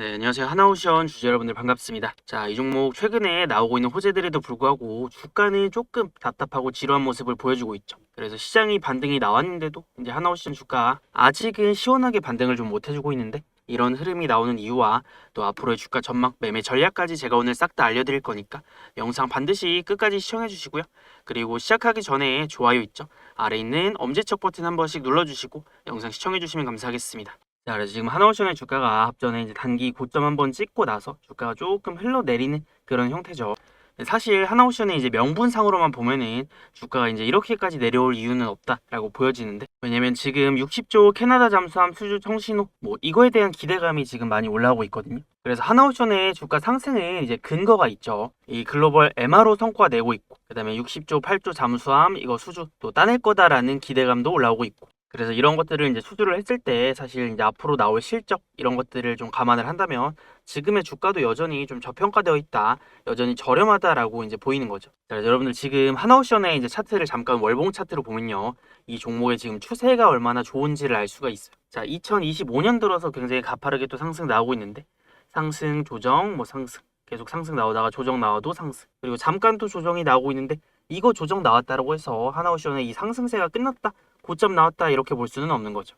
네, 안녕하세요. 하나오션 주주 여러분들 반갑습니다. 자, 이 종목 최근에 나오고 있는 호재들에도 불구하고 주가는 조금 답답하고 지루한 모습을 보여주고 있죠. 그래서 시장이 반등이 나왔는데도 이제 하나오션 주가 아직은 시원하게 반등을 좀 못 해주고 있는데 이런 흐름이 나오는 이유와 또 앞으로의 주가 전망, 매매 전략까지 제가 오늘 싹 다 알려드릴 거니까 영상 반드시 끝까지 시청해 주시고요. 그리고 시작하기 전에 좋아요 있죠? 아래 있는 엄지척 버튼 한 번씩 눌러주시고 영상 시청해 주시면 감사하겠습니다. 자, 그래서 지금 하나오션의 주가가 앞전에 이제 단기 고점 한번 찍고 나서 주가가 조금 흘러내리는 그런 형태죠. 사실 하나오션의 이제 명분상으로만 보면은 주가가 이제 이렇게까지 내려올 이유는 없다라고 보여지는데 왜냐면 지금 60조 캐나다 잠수함 수주 청신호 뭐 이거에 대한 기대감이 지금 많이 올라오고 있거든요. 그래서 하나오션의 주가 상승은 이제 근거가 있죠. 이 글로벌 MRO 성과 내고 있고 그다음에 60조 8조 잠수함 이거 수주 또 따낼 거다라는 기대감도 올라오고 있고 그래서 이런 것들을 이제 수주를 했을 때 사실 이제 앞으로 나올 실적 이런 것들을 좀 감안을 한다면 지금의 주가도 여전히 좀 저평가되어 있다. 여전히 저렴하다라고 이제 보이는 거죠. 자, 여러분들 지금 하나오션의 이제 차트를 잠깐 월봉 차트로 보면요. 이 종목의 지금 추세가 얼마나 좋은지를 알 수가 있어요. 자, 2025년 들어서 굉장히 가파르게 또 상승 나오고 있는데 상승, 조정, 뭐 상승. 계속 상승 나오다가 조정 나와도 상승. 그리고 잠깐 또 조정이 나오고 있는데 이거 조정 나왔다라고 해서 하나오션의 이 상승세가 끝났다. 고점 나왔다 이렇게 볼 수는 없는 거죠.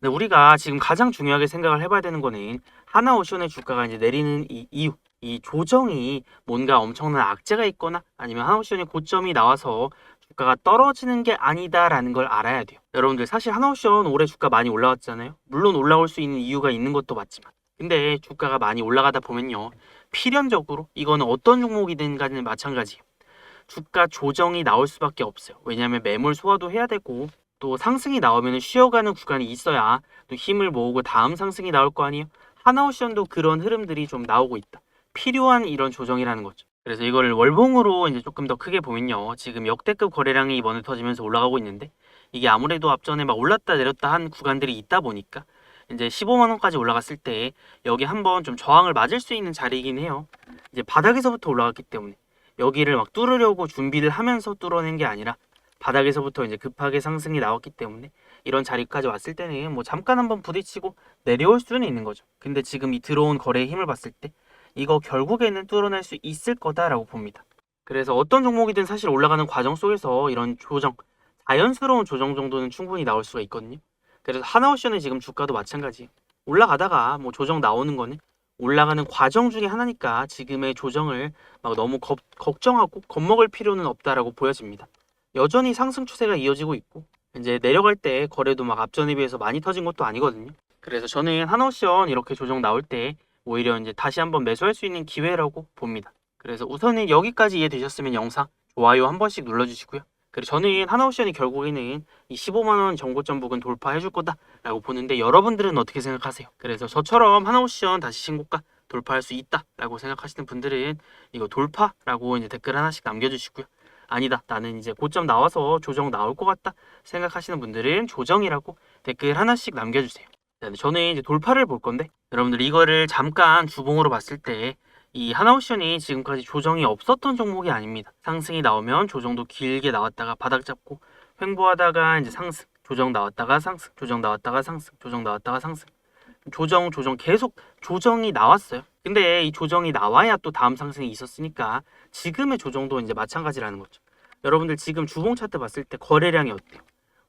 근데 우리가 지금 가장 중요하게 생각을 해봐야 되는 거는 하나오션의 주가가 이제 내리는 이 이유, 이 조정이 뭔가 엄청난 악재가 있거나 아니면 하나오션의 고점이 나와서 주가가 떨어지는 게 아니다라는 걸 알아야 돼요. 여러분들 사실 하나오션 올해 주가 많이 올라왔잖아요. 물론 올라올 수 있는 이유가 있는 것도 맞지만 근데 주가가 많이 올라가다 보면요. 필연적으로 이거는 어떤 종목이든 간에 마찬가지예요. 주가 조정이 나올 수밖에 없어요. 왜냐하면 매물 소화도 해야 되고 또 상승이 나오면 쉬어가는 구간이 있어야 또 힘을 모으고 다음 상승이 나올 거 아니에요? 하나오션도 그런 흐름들이 좀 나오고 있다. 필요한 이런 조정이라는 거죠. 그래서 이거를 월봉으로 이제 조금 더 크게 보면요. 지금 역대급 거래량이 이번에 터지면서 올라가고 있는데 이게 아무래도 앞전에 막 올랐다 내렸다 한 구간들이 있다 보니까 이제 15만 원까지 올라갔을 때 여기 한번 좀 저항을 맞을 수 있는 자리이긴 해요. 이제 바닥에서부터 올라갔기 때문에 여기를 막 뚫으려고 준비를 하면서 뚫어낸 게 아니라 바닥에서부터 이제 급하게 상승이 나왔기 때문에 이런 자리까지 왔을 때는 뭐 잠깐 한번 부딪히고 내려올 수는 있는 거죠. 근데 지금 이 들어온 거래의 힘을 봤을 때 이거 결국에는 뚫어낼 수 있을 거다라고 봅니다. 그래서 어떤 종목이든 사실 올라가는 과정 속에서 이런 조정, 자연스러운 조정 정도는 충분히 나올 수가 있거든요. 그래서 하나오션의 지금 주가도 마찬가지. 올라가다가 뭐 조정 나오는 거는 올라가는 과정 중에 하나니까 지금의 조정을 막 너무 겁- 걱정하고 겁먹을 필요는 없다라고 보여집니다. 여전히 상승 추세가 이어지고 있고 이제 내려갈 때 거래도 막 앞전에 비해서 많이 터진 것도 아니거든요. 그래서 저는 한오션 이렇게 조정 나올 때 오히려 이제 다시 한번 매수할 수 있는 기회라고 봅니다. 그래서 우선은 여기까지 이해되셨으면 영상 좋아요 한 번씩 눌러주시고요. 그리고 저는 하나오션이 결국에는 이 15만 원 정고점 부근 돌파해 줄 거다라고 보는데 여러분들은 어떻게 생각하세요? 그래서 저처럼 하나오션 다시 신고가 돌파할 수 있다라고 생각하시는 분들은 이거 돌파라고 이제 댓글 하나씩 남겨주시고요. 아니다. 나는 이제 고점 나와서 조정 나올 것 같다 생각하시는 분들은 조정이라고 댓글 하나씩 남겨주세요. 자, 저는 이제 돌파를 볼 건데 여러분들 이거를 잠깐 주봉으로 봤을 때 이 하나오션이 지금까지 조정이 없었던 종목이 아닙니다. 상승이 나오면 조정도 길게 나왔다가 바닥 잡고 횡보하다가 이제 상승, 조정 나왔다가 상승, 조정 나왔다가 상승, 조정 나왔다가 상승. 조정, 조정 계속 조정이 나왔어요. 근데 이 조정이 나와야 또 다음 상승이 있었으니까 지금의 조정도 이제 마찬가지라는 거죠. 여러분들 지금 주봉 차트 봤을 때 거래량이 어때요?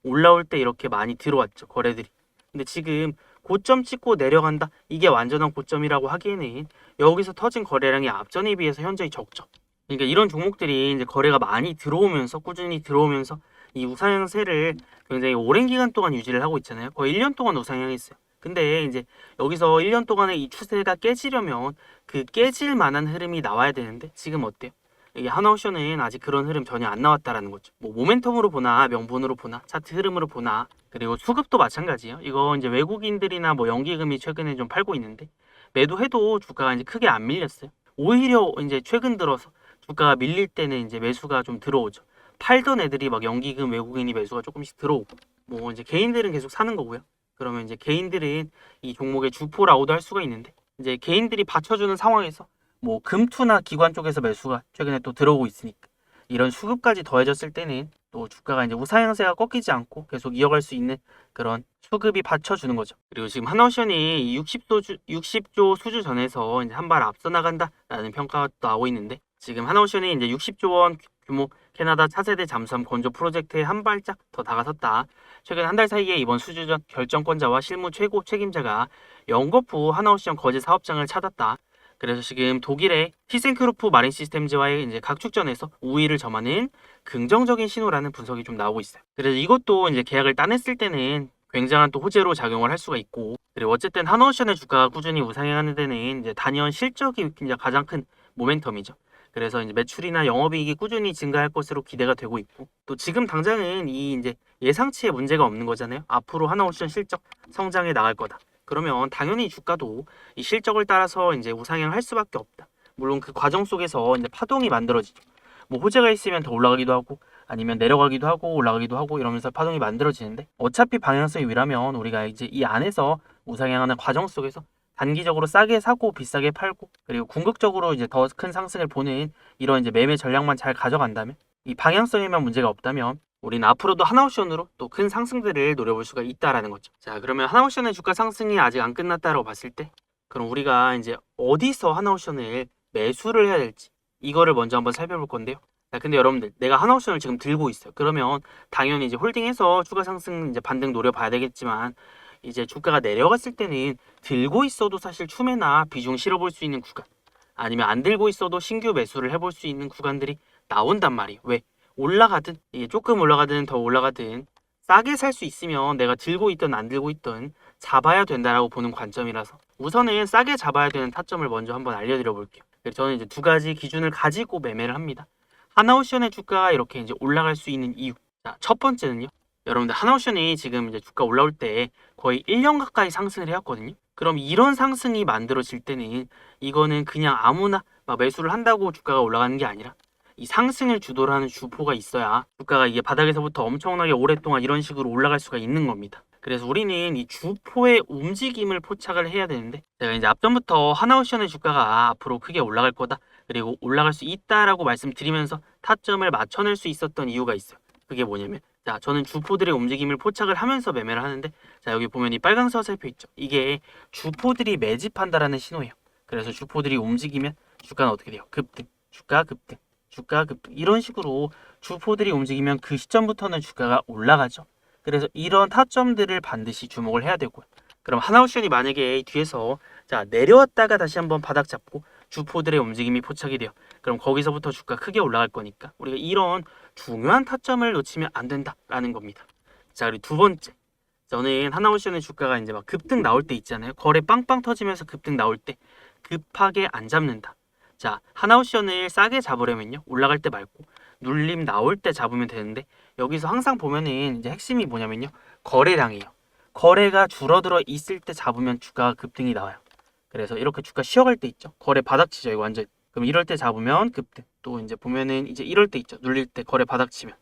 올라올 때 이렇게 많이 들어왔죠, 거래들이. 근데 지금 고점 찍고 내려간다. 이게 완전한 고점이라고 하기에는 여기서 터진 거래량이 앞전에 비해서 현저히 적죠. 그러니까 이런 종목들이 이제 거래가 많이 들어오면서 꾸준히 들어오면서 이 우상향세를 굉장히 오랜 기간 동안 유지를 하고 있잖아요. 거의 1년 동안 우상향했어요. 근데 이제 여기서 1년 동안의 이 추세가 깨지려면 그 깨질 만한 흐름이 나와야 되는데 지금 어때요? 이게 하나오션은 아직 그런 흐름 전혀 안 나왔다라는 거죠. 뭐 모멘텀으로 보나 명분으로 보나 차트 흐름으로 보나 그리고 수급도 마찬가지예요. 이거 이제 외국인들이나 뭐 연기금이 최근에 좀 팔고 있는데 매도해도 주가가 이제 크게 안 밀렸어요. 오히려 이제 최근 들어서 주가가 밀릴 때는 이제 매수가 좀 들어오죠. 팔던 애들이 막 연기금 외국인이 매수가 조금씩 들어오고 뭐 이제 개인들은 계속 사는 거고요. 그러면 이제 개인들은 이 종목의 주포라고도 할 수가 있는데 이제 개인들이 받쳐주는 상황에서 뭐 금투나 기관 쪽에서 매수가 최근에 또 들어오고 있으니까 이런 수급까지 더해졌을 때는 또 주가가 이제 우상향세가 꺾이지 않고 계속 이어갈 수 있는 그런 수급이 받쳐주는 거죠. 그리고 지금 하나오션이 60조, 주, 60조 수주 전에서 이제 한 발 앞서 나간다라는 평가가 나오고 있는데 지금 하나오션이 이제 60조 원 규모 캐나다 차세대 잠수함 건조 프로젝트에 한 발짝 더 다가섰다. 최근 한 달 사이에 이번 수주전 결정권자와 실무 최고 책임자가 후 하나오션 거제 사업장을 찾았다. 그래서 지금 독일의 티센크루프 마린 시스템즈와의 이제 각축전에서 우위를 점하는 긍정적인 신호라는 분석이 좀 나오고 있어요. 그래서 이것도 이제 계약을 따냈을 때는 굉장한 또 호재로 작용을 할 수가 있고 그리고 어쨌든 하나오션의 주가가 꾸준히 우상향하는 데는 이제 단연 실적이 이제 가장 큰 모멘텀이죠. 그래서 이제 매출이나 영업이익이 꾸준히 증가할 것으로 기대가 되고 있고 또 지금 당장은 이 이제 예상치에 문제가 없는 거잖아요. 앞으로 하나오션 실적 성장해 나갈 거다. 그러면 당연히 주가도 이 실적을 따라서 이제 우상향할 수밖에 없다. 물론 그 과정 속에서 이제 파동이 만들어지죠. 뭐 호재가 있으면 더 올라가기도 하고 아니면 내려가기도 하고 올라가기도 하고 이러면서 파동이 만들어지는데 어차피 방향성이 위라면 우리가 이제 이 안에서 우상향하는 과정 속에서 단기적으로 싸게 사고 비싸게 팔고 그리고 궁극적으로 이제 더 큰 상승을 보는 이런 이제 매매 전략만 잘 가져간다면 이 방향성에만 문제가 없다면 우리는 앞으로도 하나옵션으로 또 큰 상승들을 노려볼 수가 있다라는 거죠. 자, 그러면 하나옵션의 주가 상승이 아직 안 끝났다라고 봤을 때 그럼 우리가 이제 어디서 하나옵션을 매수를 해야 될지 이거를 먼저 한번 살펴볼 건데요. 자, 근데 여러분들 내가 하나옵션을 지금 들고 있어요. 그러면 당연히 이제 홀딩해서 추가 상승 이제 반등 노려봐야 되겠지만 이제 주가가 내려갔을 때는 들고 있어도 사실 추매나 비중 실어볼 수 있는 구간 아니면 안 들고 있어도 신규 매수를 해볼 수 있는 구간들이 나온단 말이에요. 왜? 올라가든 이게 조금 올라가든 더 올라가든 싸게 살 수 있으면 내가 들고 있든 안 들고 있든 잡아야 된다라고 보는 관점이라서 우선은 싸게 잡아야 되는 타점을 먼저 한번 알려드려 볼게요. 저는 이제 두 가지 기준을 가지고 매매를 합니다. 하나오션의 주가가 이렇게 이제 올라갈 수 있는 이유. 자, 첫 번째는요. 여러분들 하나오션이 지금 이제 주가 올라올 때 거의 1년 가까이 상승을 해왔거든요. 그럼 이런 상승이 만들어질 때는 이거는 그냥 아무나 막 매수를 한다고 주가가 올라가는 게 아니라 이 상승을 주도를 하는 주포가 있어야 주가가 이게 바닥에서부터 엄청나게 오랫동안 이런 식으로 올라갈 수가 있는 겁니다. 그래서 우리는 이 주포의 움직임을 포착을 해야 되는데 제가 이제 앞전부터 하나오션의 주가가 앞으로 크게 올라갈 거다 그리고 올라갈 수 있다라고 말씀드리면서 타점을 맞춰낼 수 있었던 이유가 있어요. 그게 뭐냐면 자 저는 주포들의 움직임을 포착을 하면서 매매를 하는데 자 여기 보면 이 빨간 서살표 있죠. 이게 주포들이 매집한다라는 신호예요. 그래서 주포들이 움직이면 주가는 어떻게 돼요? 급등, 주가 급등, 주가 급등 이런 식으로 주포들이 움직이면 그 시점부터는 주가가 올라가죠. 그래서 이런 타점들을 반드시 주목을 해야 되고요. 그럼 하나옵션이 만약에 뒤에서 자 내려왔다가 다시 한번 바닥 잡고 주포들의 움직임이 포착이 돼요. 그럼 거기서부터 주가 크게 올라갈 거니까 우리가 이런 중요한 타점을 놓치면 안 된다라는 겁니다. 자 그리고 두 번째 저는 하나옵션의 주가가 이제 막 급등 나올 때 있잖아요. 거래 빵빵 터지면서 급등 나올 때 급하게 안 잡는다. 자 하나옵션을 싸게 잡으려면요 올라갈 때 말고 눌림 나올 때 잡으면 되는데 여기서 항상 보면은 이제 핵심이 뭐냐면요 거래량이에요. 거래가 줄어들어 있을 때 잡으면 주가 급등이 나와요. 그래서 이렇게 주가 쉬어갈 때 있죠. 거래 바닥치죠. 이거 완전. 그럼 이럴 때 잡으면 급등. 또 이제 보면은 이제 이럴 때 있죠. 눌릴 때 거래 바닥치면.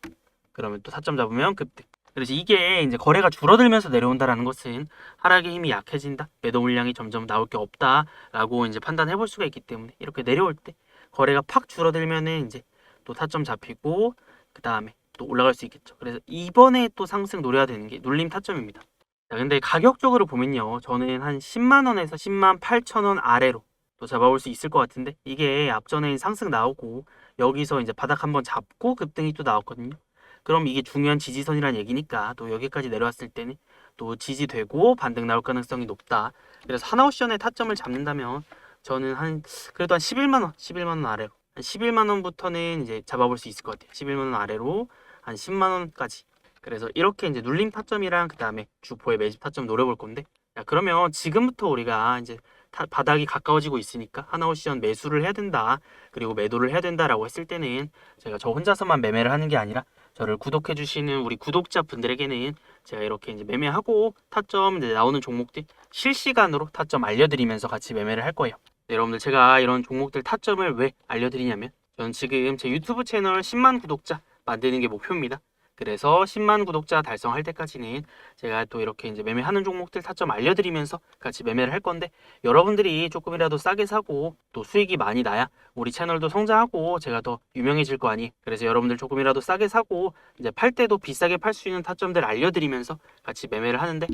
그러면 또 타점 잡으면 급등. 그래서 이게 이제 거래가 줄어들면서 내려온다라는 것은 하락의 힘이 약해진다. 매도 물량이 점점 나올 게 없다라고 이제 판단해 볼 수가 있기 때문에 이렇게 내려올 때 거래가 팍 줄어들면은 이제 또 타점 잡히고 그 다음에 또 올라갈 수 있겠죠. 그래서 이번에 또 상승 노려야 되는 게 눌림 타점입니다. 자, 근데 가격적으로 보면요. 저는 한 10만 원에서 10만 8천 원 아래로 또 잡아올 수 있을 것 같은데 이게 앞전에 상승 나오고 여기서 이제 바닥 한번 잡고 급등이 또 나왔거든요. 그럼 이게 중요한 지지선이라는 얘기니까 또 여기까지 내려왔을 때는 또 지지되고 반등 나올 가능성이 높다. 그래서 하나옵션의 타점을 잡는다면 저는 한 그래도 한 11만 원, 11만 원 아래로 한 11만 원부터는 이제 잡아볼 수 있을 것 같아요. 11만 원 아래로 한 10만 원까지. 그래서 이렇게 이제 눌림 타점이랑 그 다음에 주포의 매집 타점 노려볼 건데, 야, 그러면 지금부터 우리가 이제 타- 바닥이 가까워지고 있으니까 하나옵션 매수를 해야 된다. 그리고 매도를 해야 된다라고 했을 때는 제가 저 혼자서만 매매를 하는 게 아니라 저를 구독해 주시는 우리 구독자 분들에게는 제가 이렇게 이제 매매하고 타점 이제 나오는 종목들 실시간으로 타점 알려드리면서 같이 매매를 할 거예요. 네, 여러분들 제가 이런 종목들 타점을 왜 알려드리냐면 저는 지금 제 유튜브 채널 10만 구독자 만드는 게 목표입니다. 그래서 10만 구독자 달성할 때까지는 제가 또 이렇게 이제 매매하는 종목들 타점 알려드리면서 같이 매매를 할 건데 여러분들이 조금이라도 싸게 사고 또 수익이 많이 나야 우리 채널도 성장하고 제가 더 유명해질 거 아니에요. 그래서 여러분들 조금이라도 싸게 사고 이제 팔 때도 비싸게 팔 수 있는 타점들 알려드리면서 같이 매매를 하는데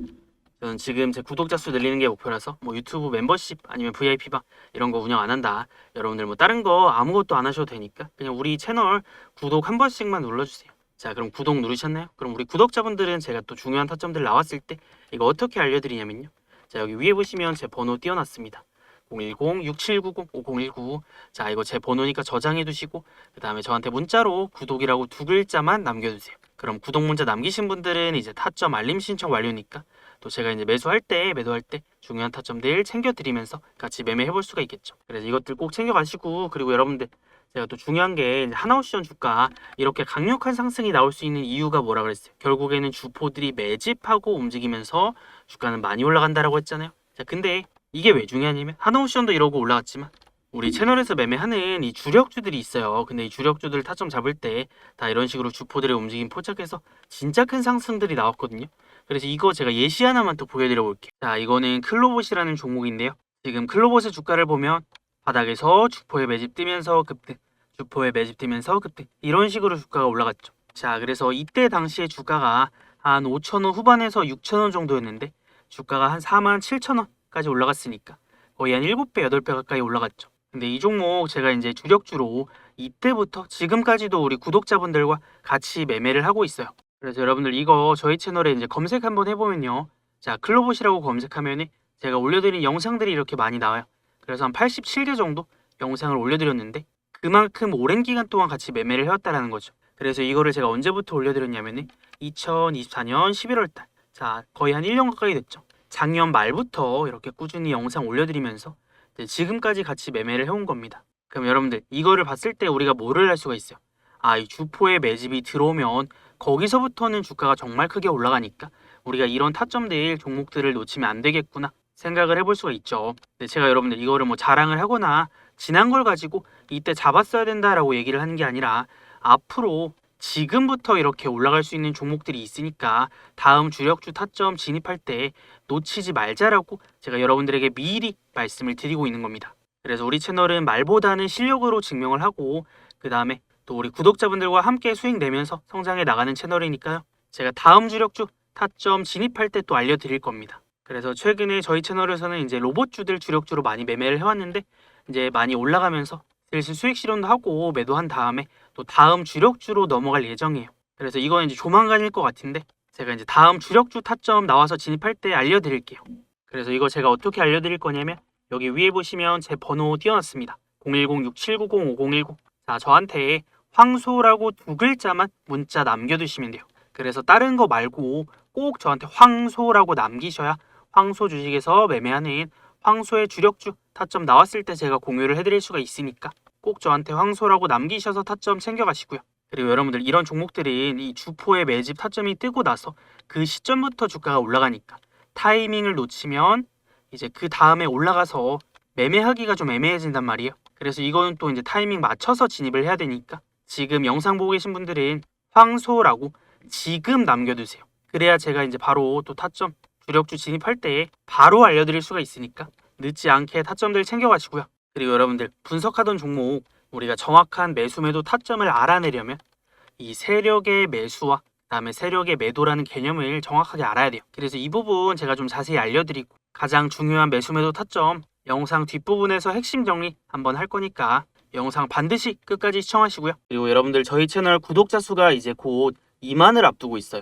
저는 지금 제 구독자 수 늘리는 게 목표라서 뭐 유튜브 멤버십 아니면 VIP방 이런 거 운영 안 한다. 여러분들 뭐 다른 거 아무것도 안 하셔도 되니까 그냥 우리 채널 구독 한 번씩만 눌러주세요. 자 그럼 구독 누르셨나요? 그럼 우리 구독자분들은 제가 또 중요한 타점들 나왔을 때 이거 어떻게 알려드리냐면요. 자 여기 위에 보시면 제 번호 띄워놨습니다. 010-6790-5019 자 이거 제 번호니까 저장해 두시고 그 다음에 저한테 문자로 구독이라고 두 글자만 남겨주세요. 그럼 구독 문자 남기신 분들은 이제 타점 알림 신청 완료니까 또 제가 이제 매수할 때 매도할 때 중요한 타점들 챙겨드리면서 같이 매매해 볼 수가 있겠죠. 그래서 이것들 꼭 챙겨가시고 그리고 여러분들 제가 또 중요한 게 하나오션 주가 이렇게 강력한 상승이 나올 수 있는 이유가 뭐라 그랬어요? 결국에는 주포들이 매집하고 움직이면서 주가는 많이 올라간다라고 했잖아요. 자, 근데 이게 왜 중요하냐면 하나오션도 이러고 올라갔지만 우리 채널에서 매매하는 이 주력주들이 있어요. 근데 이 주력주들 타점 잡을 때 다 이런 식으로 주포들의 움직임 포착해서 진짜 큰 상승들이 나왔거든요. 그래서 이거 제가 예시 하나만 또 보여드려 볼게요. 자, 이거는 클로봇이라는 종목인데요. 지금 클로봇의 주가를 보면 바닥에서 주포에 매집 뜨면서 급등, 주포에 매집 뜨면서 급등 이런 식으로 주가가 올라갔죠. 자, 그래서 이때 당시에 주가가 한 5천원 후반에서 6천원 정도였는데 주가가 한 4만 7천원까지 올라갔으니까 거의 한 7배, 8배 가까이 올라갔죠. 근데 이 종목 제가 이제 주력주로 이때부터 지금까지도 우리 구독자분들과 같이 매매를 하고 있어요. 그래서 여러분들 이거 저희 채널에 이제 검색 한번 해보면요. 자, 클로봇이라고 검색하면은 제가 올려드린 영상들이 이렇게 많이 나와요. 그래서 한 87개 정도 영상을 올려드렸는데 그만큼 오랜 기간 동안 같이 매매를 해왔다라는 거죠. 그래서 이거를 제가 언제부터 올려드렸냐면은 2024년 11월 달. 자, 거의 한 1년 가까이 됐죠. 작년 말부터 이렇게 꾸준히 영상 올려드리면서 지금까지 같이 매매를 해온 겁니다. 그럼 여러분들 이거를 봤을 때 우리가 뭐를 할 수가 있어요? 아, 이 주포의 매집이 들어오면 거기서부터는 주가가 정말 크게 올라가니까 우리가 이런 타점들 종목들을 놓치면 안 되겠구나 생각을 해볼 수가 있죠. 제가 여러분들 이거를 뭐 자랑을 하거나 지난 걸 가지고 이때 잡았어야 된다라고 얘기를 하는 게 아니라 앞으로 지금부터 이렇게 올라갈 수 있는 종목들이 있으니까 다음 주력주 타점 진입할 때 놓치지 말자라고 제가 여러분들에게 미리 말씀을 드리고 있는 겁니다. 그래서 우리 채널은 말보다는 실력으로 증명을 하고 그 다음에 또 우리 구독자분들과 함께 수익 내면서 성장해 나가는 채널이니까요. 제가 다음 주력주 타점 진입할 때 또 알려드릴 겁니다. 그래서 최근에 저희 채널에서는 이제 로봇주들 주력주로 많이 매매를 해왔는데 이제 많이 올라가면서 슬슬 수익 실현도 하고 매도한 다음에 또 다음 주력주로 넘어갈 예정이에요. 그래서 이건 이제 조만간일 것 같은데 제가 이제 다음 주력주 타점 나와서 진입할 때 알려드릴게요. 그래서 이거 제가 어떻게 알려드릴 거냐면 여기 위에 보시면 제 번호 띄워놨습니다. 010-6790-5019자 저한테 황소라고 두 글자만 문자 남겨두시면 돼요. 그래서 다른 거 말고 꼭 저한테 황소라고 남기셔야 황소 주식에서 매매하는 황소의 주력주 타점 나왔을 때 제가 공유를 해드릴 수가 있으니까 꼭 저한테 황소라고 남기셔서 타점 챙겨가시고요. 그리고 여러분들 이런 종목들은 이 주포의 매집 타점이 뜨고 나서 그 시점부터 주가가 올라가니까 타이밍을 놓치면 이제 그 다음에 올라가서 매매하기가 좀 애매해진단 말이에요. 그래서 이거는 또 이제 타이밍 맞춰서 진입을 해야 되니까 지금 영상 보고 계신 분들은 황소라고 지금 남겨두세요. 그래야 제가 이제 바로 또 타점 주력주 진입할 때 바로 알려드릴 수가 있으니까 늦지 않게 타점들 챙겨가시고요. 그리고 여러분들 분석하던 종목 우리가 정확한 매수 매도 타점을 알아내려면 이 세력의 매수와 그다음에 세력의 매도라는 개념을 정확하게 알아야 돼요. 그래서 이 부분 제가 좀 자세히 알려드리고 가장 중요한 매수 매도 타점 영상 뒷부분에서 핵심 정리 한번 할 거니까 영상 반드시 끝까지 시청하시고요. 그리고 여러분들 저희 채널 구독자 수가 이제 곧 2만을 앞두고 있어요.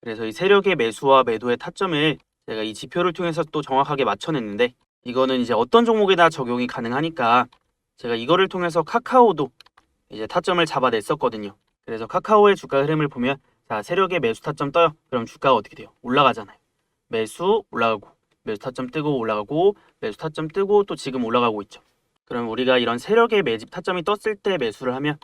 그래서 이 세력의 매수와 매도의 타점을 제가 이 지표를 통해서 또 정확하게 맞춰냈는데 이거는 이제 어떤 종목에나 적용이 가능하니까 제가 이거를 통해서 카카오도 이제 타점을 잡아냈었거든요. 그래서 카카오의 주가 흐름을 보면 자 세력의 매수 타점 떠요. 그럼 주가가 어떻게 돼요? 올라가잖아요. 매수 올라가고 매수 타점 뜨고 올라가고 매수 타점 뜨고 또 지금 올라가고 있죠. 그럼 우리가 이런 세력의 매집 타점이 떴을 때 매수를 하면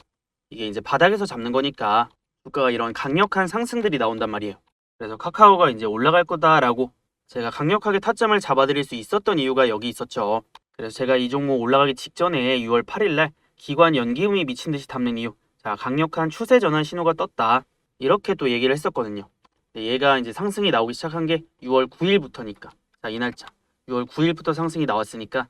이게 이제 바닥에서 잡는 거니까 주가가 이런 강력한 상승들이 나온단 말이에요. 그래서 카카오가 이제 올라갈 거다라고 제가 강력하게 타점을 잡아드릴 수 있었던 이유가 여기 있었죠. 그래서 제가 이 종목 올라가기 직전에 6월 8일 날 기관 연기음이 미친 듯이 담는 이유. 자, 강력한 추세 전환 신호가 떴다. 이렇게 또 얘기를 했었거든요. 얘가 이제 상승이 나오기 시작한 게 6월 9일부터니까. 자, 이 날짜. 6월 9일부터 상승이 나왔으니까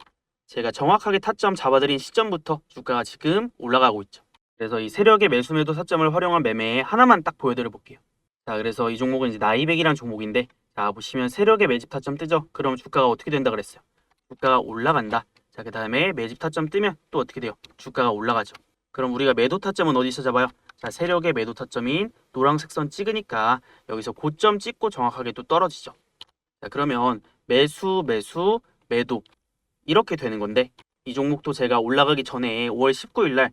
제가 정확하게 타점 잡아드린 시점부터 주가가 지금 올라가고 있죠. 그래서 이 세력의 매수 매도 타점을 활용한 매매 하나만 딱 보여드려 볼게요. 자, 그래서 이 종목은 이제 나이백이라는 종목인데 자, 보시면 세력의 매집 타점 뜨죠? 그럼 주가가 어떻게 된다 그랬어요? 주가가 올라간다. 자, 그 다음에 매집 타점 뜨면 또 어떻게 돼요? 주가가 올라가죠. 그럼 우리가 매도 타점은 어디서 잡아요? 자, 세력의 매도 타점인 노란색 선 찍으니까 여기서 고점 찍고 정확하게 또 떨어지죠. 자, 그러면 매수, 매수, 매도 이렇게 되는 건데 이 종목도 제가 올라가기 전에 5월 19일 날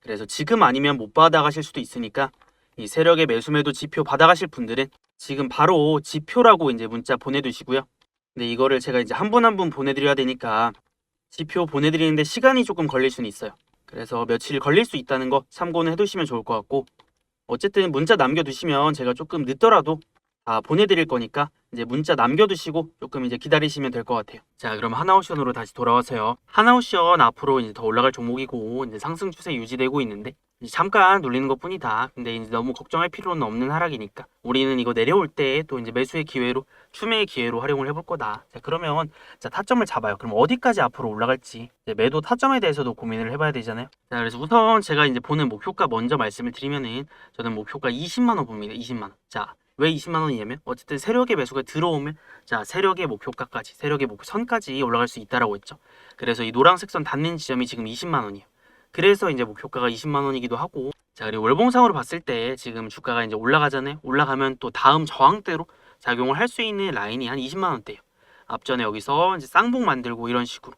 그래서 지금 아니면 못 받아가실 수도 있으니까 이 세력의 매수 매도 지표 받아가실 분들은 지금 바로 지표라고 이제 문자 보내두시고요. 근데 이거를 제가 이제 한 분 한 분 보내드려야 되니까 지표 보내드리는데 시간이 조금 걸릴 수는 있어요. 그래서 며칠 걸릴 수 있다는 거 참고는 해두시면 좋을 것 같고 어쨌든 문자 남겨두시면 제가 조금 늦더라도 다 보내드릴 거니까 이제 문자 남겨두시고 조금 이제 기다리시면 될 것 같아요. 자, 그럼 하나오션으로 다시 돌아와서요. 하나오션 앞으로 이제 더 올라갈 종목이고 이제 상승 추세 유지되고 있는데 잠깐 눌리는 것 뿐이다. 근데 이제 너무 걱정할 필요는 없는 하락이니까 우리는 이거 내려올 때 또 이제 매수의 기회로 추매의 기회로 활용을 해볼 거다. 자, 그러면 자 타점을 잡아요. 그럼 어디까지 앞으로 올라갈지 매도 타점에 대해서도 고민을 해봐야 되잖아요. 자, 그래서 우선 제가 이제 보는 목표가 먼저 말씀을 드리면은 저는 목표가 20만 원 봅니다. 20만 원. 자, 왜 20만 원이냐면 어쨌든 세력의 매수가 들어오면 자 세력의 목표가까지 세력의 목표 선까지 올라갈 수 있다라고 했죠. 그래서 이 노란색 선 닿는 지점이 지금 20만 원이에요. 그래서 이제 목표가가 20만 원이기도 하고 자 그리고 월봉상으로 봤을 때 지금 주가가 이제 올라가잖아요. 올라가면 또 다음 저항대로 작용을 할 수 있는 라인이 한 20만 원대예요. 앞전에 여기서 이제 쌍봉 만들고 이런 식으로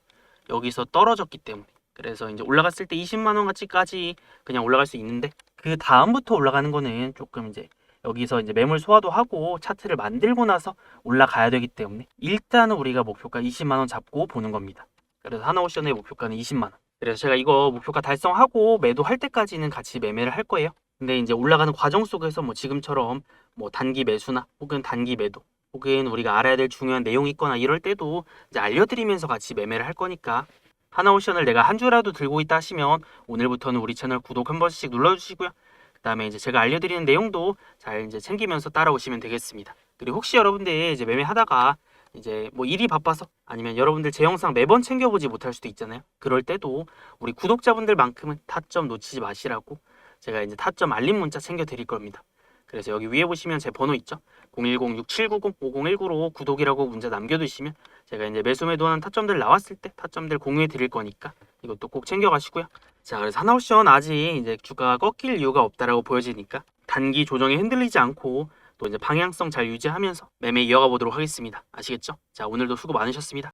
여기서 떨어졌기 때문에 그래서 이제 올라갔을 때 20만 원 가치까지 그냥 올라갈 수 있는데 그 다음부터 올라가는 거는 조금 이제 여기서 이제 매물 소화도 하고 차트를 만들고 나서 올라가야 되기 때문에 일단은 우리가 목표가 20만 원 잡고 보는 겁니다. 그래서 하나오션의 목표가는 20만 원. 그래서 제가 이거 목표가 달성하고 매도할 때까지는 같이 매매를 할 거예요. 근데 이제 올라가는 과정 속에서 뭐 지금처럼 뭐 단기 매수나 혹은 단기 매도 혹은 우리가 알아야 될 중요한 내용이 있거나 이럴 때도 이제 알려드리면서 같이 매매를 할 거니까 하나오션을 내가 한 주라도 들고 있다 하시면 오늘부터는 우리 채널 구독 한 번씩 눌러주시고요. 그다음에 이제 제가 알려드리는 내용도 잘 이제 챙기면서 따라오시면 되겠습니다. 그리고 혹시 여러분들 이제 매매하다가 이제 뭐 일이 바빠서 아니면 여러분들 제 영상 매번 챙겨보지 못할 수도 있잖아요. 그럴 때도 우리 구독자분들만큼은 타점 놓치지 마시라고 제가 이제 타점 알림 문자 챙겨 드릴 겁니다. 그래서 여기 위에 보시면 제 번호 있죠? 010-6790-5019로 구독이라고 문자 남겨두시면 제가 이제 매수 매도하는 타점들 나왔을 때 타점들 공유해 드릴 거니까 이것도 꼭 챙겨가시고요. 자, 그래서 하나옵션 아직 이제 주가가 꺾일 이유가 없다라고 보여지니까 단기 조정에 흔들리지 않고 또 이제 방향성 잘 유지하면서 매매 이어가 보도록 하겠습니다. 아시겠죠? 자, 오늘도 수고 많으셨습니다.